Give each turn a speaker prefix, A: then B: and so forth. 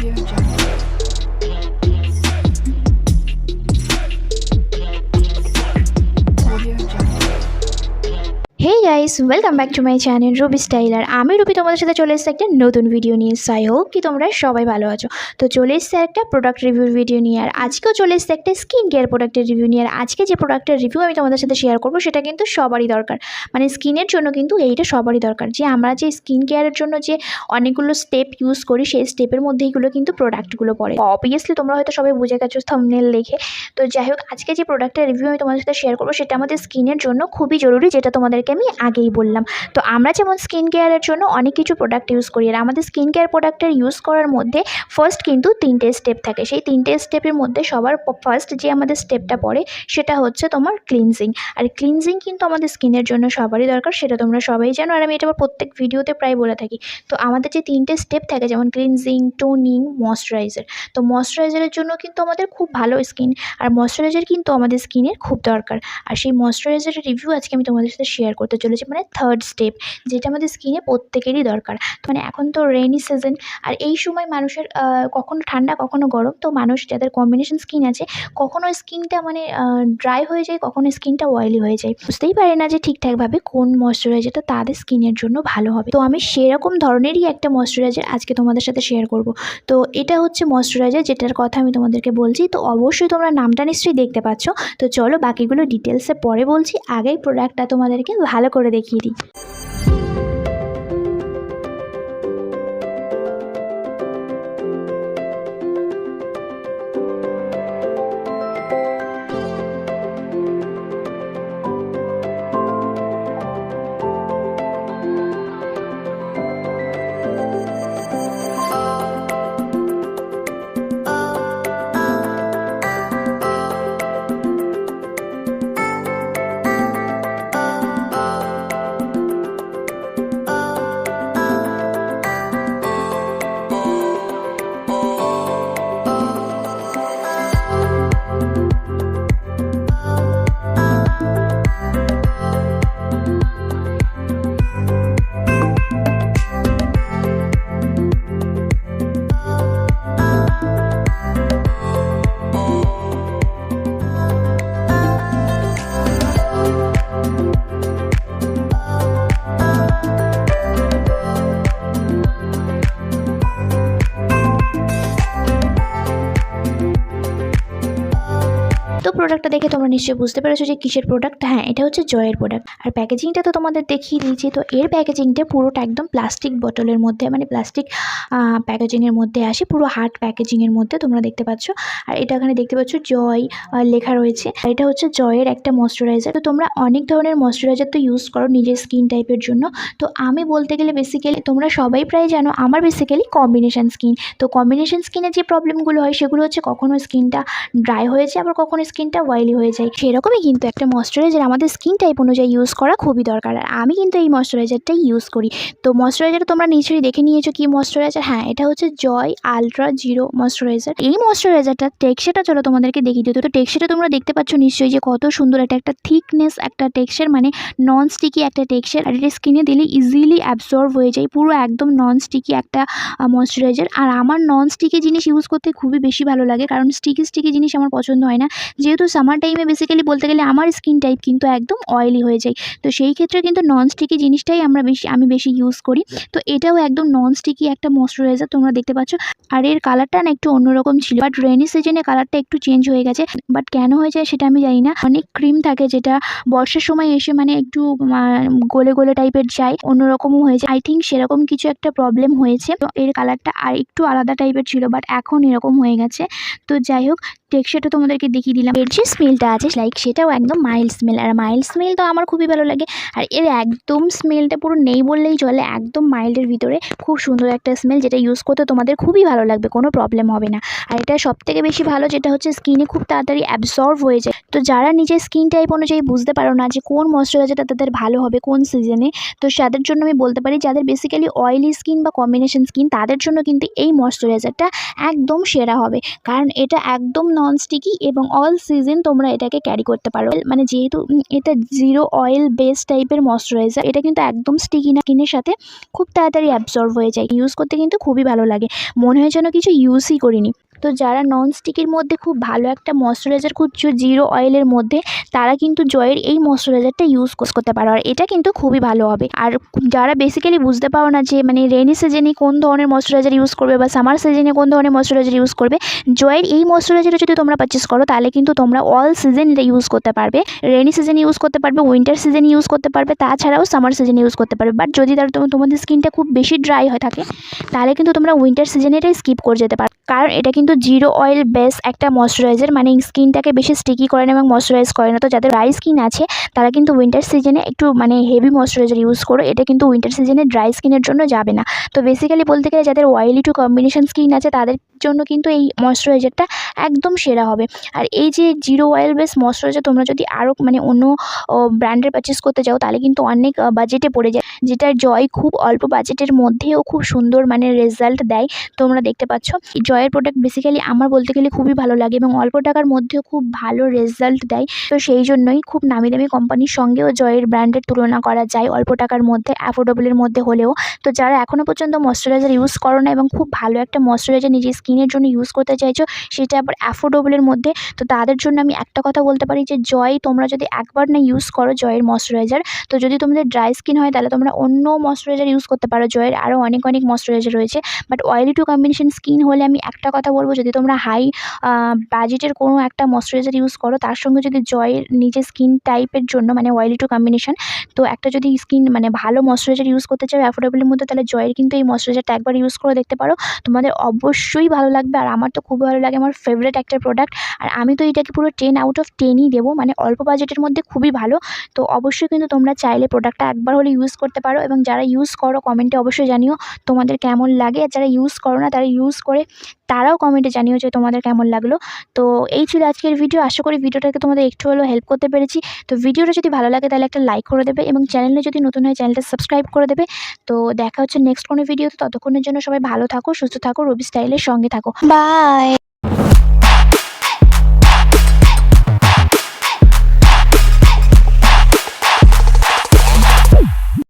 A: Audio Jungle.
B: Guys welcome back to my channel Ruby styler আমি Ruby তোমাদের সাথে চলে এসেছি একটা নতুন ভিডিও নিয়ে। সাই হোক কি তোমরা সবাই ভালো আছো। তো চলে এসেছে একটা প্রোডাক্ট রিভিউ ভিডিও নিয়ে আর আজকেও চলে এসেছে একটা স্কিন কেয়ার প্রোডাক্টের রিভিউ নিয়ে। আর আজকে যে প্রোডাক্টের রিভিউ আমি তোমাদের সাথে শেয়ার করব, সেটা কিন্তু সবারই দরকার। মানে স্কিনের জন্য কিন্তু এইটা সবারই দরকার। যে আমরা যে স্কিন কেয়ারের জন্য যে অনেকগুলো স্টেপ ইউজ করি, সেই স্টেপের মধ্যে এইগুলো কিন্তু প্রোডাক্টগুলো পড়ে। অবভিয়াসলি তোমরা হয়তো সবাই বুঝে গেছো থামনেল দেখে। তো যাই হোক, আজকে যে প্রোডাক্টের রিভিউ আমি তোমাদের সাথে শেয়ার করব, সেটা আমাদের স্কিনের জন্য খুবই জরুরি, যেটা তোমাদেরকে আমি আগেই বললাম। তো আমরা যেমন স্কিন কেয়ারের জন্য অনেক কিছু প্রোডাক্ট ইউজ করি আর আমাদের স্কিন কেয়ার প্রোডাক্টের ইউজ করার মধ্যে ফার্স্ট কিন্তু তিনটে স্টেপ থাকে। সেই তিনটে স্টেপের মধ্যে সবার ফার্স্ট যে আমাদের স্টেপটা পড়ে সেটা হচ্ছে তোমার ক্লিনজিং আর ক্লিনজিং কিন্তু আমাদের স্কিনের জন্য সবারই দরকার, সেটা তোমরা সবাই জানো। আর আমি এটা প্রত্যেক ভিডিওতে প্রায় বলে থাকি। তো আমাদের যে তিনটে স্টেপ থাকে, যেমন ক্লিনজিং টোনিং ময়শ্চারাইজার তো ময়শ্চারাইজারের জন্য কিন্তু আমাদের খুব ভালো স্কিন আর ময়শ্চারাইজার কিন্তু আমাদের স্কিনের খুব দরকার। আর সেই ময়শ্চারাইজারের রিভিউ আজকে আমি তোমাদের সাথে শেয়ার করতে চলেছি। মানে থার্ড স্টেপ যেটা আমাদের স্কিনে প্রত্যেকেরই দরকার। তো মানে এখন তো রেনি সিজন আর এই সময় মানুষের কখনো ঠান্ডা, কখনো গরম, তো মানুষ যাদের কম্বিনেশন স্কিন আছে, কখনো স্কিনটা মানে ড্রাই হয়ে যায়, কখনো স্কিনটা অয়েলি হয়ে যায়। বুঝতেই পারে না যে ঠিকঠাকভাবে কোন ময়শ্চারাইজারটা তাদের স্কিনের জন্য ভালো হবে। তো আমি সেরকম ধরনেরই একটা ময়শ্চারাইজার আজকে তোমাদের সাথে শেয়ার করব। তো এটা হচ্ছে ময়শ্চারাইজার যেটার কথা আমি তোমাদেরকে বলছি, তো অবশ্যই তোমরা নামটা নিশ্চয়ই দেখতে পাচ্ছ। তো চলো বাকিগুলো ডিটেলসে পরে বলছি আগেই প্রোডাক্টটা তোমাদেরকে ভালো করে দেখিয়ে দিই। তো প্রোডাক্টটা দেখে তোমরা নিশ্চয়ই বুঝতে পেরেছ যে কিসের প্রোডাক্ট হ্যাঁ এটা হচ্ছে জয়ের প্রোডাক্ট আর প্যাকেজিংটা তো তোমাদের দেখিয়ে দিয়েছি, তো এর প্যাকেজিংটা পুরোটা একদম প্লাস্টিক বটলের মধ্যে মানে প্লাস্টিক প্যাকেজিংয়ের মধ্যে আসে, পুরো হার্ড প্যাকেজিংয়ের মধ্যে তোমরা দেখতে পাচ্ছ। আর এটা এখানে দেখতে পাচ্ছ জয় লেখা রয়েছে। আর এটা হচ্ছে জয়ের একটা ময়শ্চারাইজার তো তোমরা অনেক ধরনের ময়শ্চারাইজার তো ইউজ করো নিজের স্কিন টাইপের জন্য। তো আমি বলতে গেলে বেসিক্যালি তোমরা সবাই প্রায় জানো, আমার বেসিক্যালি কম্বিনেশন স্কিন তো কম্বিনেশন স্কিনে যে প্রবলেমগুলো হয়, সেগুলো হচ্ছে কখনো স্কিনটা ড্রাই হয়েছে, আবার কখনো স্কিনটা অয়েলি হয়ে যায়। সেরকমই কিন্তু একটা ময়শ্চারাইজার আমাদের স্কিন টাইপ অনুযায়ী ইউজ করা খুবই দরকার। আর আমি কিন্তু এই ময়শ্চারাইজারটাই ইউজ করি। তো ময়শ্চারাইজার তোমরা নিশ্চয়ই দেখে নিয়েছো কি ময়শ্চারাইজার হ্যাঁ এটা হচ্ছে জয় আলট্রা জিরো ময়শ্চারাইজার এই ময়শ্চারাইজারটা টেক্সচারটা চলো তোমাদেরকে দেখিয়ে দিতে তো টেক্সচারটা তোমরা দেখতে পাচ্ছ নিশ্চয়ই যে কত সুন্দর এটা একটা থিকনেস একটা টেক্সচার মানে নন স্টিকি একটা টেক্সচার আর এটা স্কিনে দিলে ইজিলি অ্যাবজর্ব হয়ে যায়। পুরো একদম নন স্টিকি একটা ময়শ্চারাইজার আর আমার নন স্টিকি জিনিস ইউজ করতে খুবই বেশি ভালো লাগে। কারণ স্টিকি স্টিকি জিনিস আমার পছন্দ হয় না। যেহেতু সামার টাইমে বেসিক্যালি বলতে গেলে আমার স্কিন টাইপ কিন্তু একদম অয়েলি হয়ে যায়। তো সেই ক্ষেত্রে কিন্তু নন স্টিকি জিনিসটাই আমরা বেশি আমি বেশি ইউজ করি। তো এটাও একদম নন স্টিকি একটা ময়শ্চারাইজার তোমরা দেখতে পাচ্ছ। আর এর কালারটা না একটু অন্যরকম ছিল। বাট রেনি সিজনে কালারটা একটু চেঞ্জ হয়ে গেছে। বাট কেন হয়ে যায় সেটা আমি জানি না। অনেক ক্রিম থাকে যেটা বর্ষার সময় এসে মানে একটু গোলে গলে টাইপের যায়। অন্যরকমও হয়ে যায়। আই থিঙ্ক সেরকম কিছু একটা প্রবলেম হয়েছে। তো এর কালারটা আর একটু আলাদা টাইপের ছিল। বাট এখন এরকম হয়ে গেছে। তো যাই হোক টেক্সচারটা তোমাদেরকে দেখিয়ে দিলাম। এর যে স্মেলটা আছে লাইক সেটাও একদম মাইল্ড স্মেল আর মাইল্ড স্মেল তো আমার খুবই ভালো লাগে। আর এর একদম স্মেলটা পুরো নেই বললেই চলে, একদম মাইল্ডের ভিতরে খুব সুন্দর একটা স্মেল যেটা ইউজ করতে তোমাদের খুবই ভালো লাগবে, কোনো প্রবলেম হবে না। আর এটা সব থেকে বেশি ভালো যেটা হচ্ছে স্কিনে খুব তাড়াতাড়ি অ্যাবসর্ভ হয়ে যায়। তো যারা নিজের স্কিন টাইপ অনুযায়ী বুঝতে পারো না যে কোন ময়শ্চারাইজারটা তাদের ভালো হবে, কোন সিজনে তো তাদের জন্য আমি বলতে পারি, যাদের বেসিক্যালি অয়েলি স্কিন বা কম্বিনেশন স্কিন তাদের জন্য কিন্তু এই ময়শ্চারাইজারটা একদম সেরা হবে। কারণ এটা একদম নন স্টিকি এবং অল সিজন তোমরা এটাকে ক্যারি করতে পারো। মানে যেহেতু এটা জিরো অয়েল বেস টাইপের ময়শ্চারাইজার এটা কিন্তু একদম স্টিকি না স্কিনের সাথে খুব তাড়াতাড়ি অ্যাবজর্ব হয়ে যায়। ইউজ করতে কিন্তু খুবই ভালো লাগে। মনে হয় যেন কিছু ইউজই করিনি। তো যারা নন স্টিকের মধ্যে খুব ভালো একটা ময়শ্চারাইজার খুঁজছো জিরো অয়েলের মধ্যে, তারা কিন্তু জয়ের এই ময়শ্চারাইজারটা ইউজ করতে পারো। আর এটা কিন্তু খুবই ভালো হবে। আর যারা বেসিক্যালি বুঝতে পারো না যে মানে রেনি সিজনে কোন ধরনের ময়শ্চারাইজার ইউজ করবে বা সামার সিজনে কোন ধরনের ময়শ্চারাইজার ইউজ করবে, জয়ের এই ময়শ্চারাইজারটা যদি তোমরা পারচেস করো, তাহলে কিন্তু তোমরা অল সিজন এটা ইউজ করতে পারবে। রেনি সিজন ইউজ করতে পারবে উইন্টার সিজন ইউজ করতে পারবে, তাছাড়াও সামার সিজন ইউজ করতে পারবে। বাট যদি তার তোমা- তোমাদের স্কিনটা খুব বেশি ড্রাই হয়ে থাকে, তাহলে কিন্তু তোমরা উইন্টার সিজনে স্কিপ করে যেতে পারো। কারণ এটা কিন্তু জিরো অয়েল বেস একটা ময়শ্চারাইজার মানে স্কিনটাকে বেশি স্টিকি করে না এবং ময়শ্চারাইজ করে না। তো যাদের ড্রাই স্কিন আছে, তারা কিন্তু উইন্টার সিজনে একটু মানে হেভি ময়শ্চারাইজার ইউজ করো। এটা কিন্তু উইন্টার সিজনে ড্রাই স্কিনের জন্য যাবে না। তো বেসিক্যালি বলতে গেলে যাদের অয়েলি টু কম্বিনেশন স্কিন আছে, তাদের জন্য কিন্তু এই ময়শ্চারাইজারটা একদম সেরা হবে। আর এই যে জিরো অয়েল বেস ময়শ্চারাইজার, তোমরা যদি আরও মানে অন্য ব্র্যান্ডের পারচেস করতে যাও, তাহলে কিন্তু অনেক বাজেটে পড়ে যায়। যেটার জয় খুব অল্প বাজেটের মধ্যেও খুব সুন্দর মানে রেজাল্ট দেয়। তোমরা দেখতে পাচ্ছ। জয়ের প্রোডাক্ট বেসিক্যালি আমার বলতে গেলে খুবই ভালো লাগে এবং অল্প টাকার মধ্যেও খুব ভালো রেজাল্ট দেয়। তো সেই জন্যই খুব নামি দামি কোম্পানির সঙ্গেও জয়ের ব্র্যান্ডের তুলনা করা যায় অল্প টাকার মধ্যে অ্যাফোর্ডেবলের মধ্যে হলেও। তো যারা এখনও পর্যন্ত ময়শ্চারাইজার ইউজ করো না এবং খুব ভালো একটা ময়শ্চারাইজার নিজের স্কিনের জন্য ইউজ করতে চাইছো, সেটা আবার অ্যাফোর্ডেবলের মধ্যে। তো তাদের জন্য আমি একটা কথা বলতে পারি যে, জয় তোমরা যদি একবার না ইউজ করো জয়ের ময়শ্চারাইজার তো যদি তোমাদের ড্রাই স্কিন হয় তাহলে তোমরা অন্য ময়শ্চারাইজার ইউজ করতে পারো, জয়ের আরও অনেক অনেক ময়শ্চারাইজার রয়েছে। But oily to combination skin হলে আমি একটা কথা বলব, যদি তোমরা হাই বাজেটের কোনো একটা ময়শ্চারাইজার ইউজ করো, তার সঙ্গে যদি জয়ের নিজের স্কিন টাইপের জন্য মানে অয়েলি টু কম্বিনেশন তো একটা যদি স্কিন মানে ভালো ময়শ্চারাইজার ইউজ করতে চাও অ্যাফোর্ডেবলের মধ্যে, তাহলে জয়ের কিন্তু এই ময়শ্চারাইজারটা একবার ইউজ করে দেখতে পারো। তোমাদের অবশ্যই ভালো লাগবে, আর আমার তো খুব ভালো লাগে, আমার ফেভারিট একটা প্রোডাক্ট আর আমি তো এটাকে পুরো টেন আউট অফ টেনই দেবো মানে অল্প বাজেটের মধ্যে খুবই ভালো। তো অবশ্যই কিন্তু তোমরা চাইলে প্রোডাক্টটা একবার হলে ইউজ করতে পারো এবং যারা ইউজ করো কমেন্টে অবশ্যই জানিও তোমাদের কেমন লাগে। আর যারা ইউজ করো না, তারা ইউজ করে তারাও কমেন্টে জানিও যে তোমাদের কেমন লাগল। তো এই ছিল আজকের ভিডিও আশা করি ভিডিওটাকে তোমাদের একটু হলেও হেল্প করতে পেরেছি। তো ভিডিওটা যদি ভালো লাগে, তাহলে একটা লাইক করে দেবে এবং চ্যানেলে যদি নতুন হয় চ্যানেলটা সাবস্ক্রাইব করে দেবে। তো দেখা হচ্ছে নেক্সট কোনো ভিডিওতে ততক্ষণের জন্য সবাই ভালো থাকো, সুস্থ থাকো, রবি স্টাইলের সঙ্গে থাকো। বাই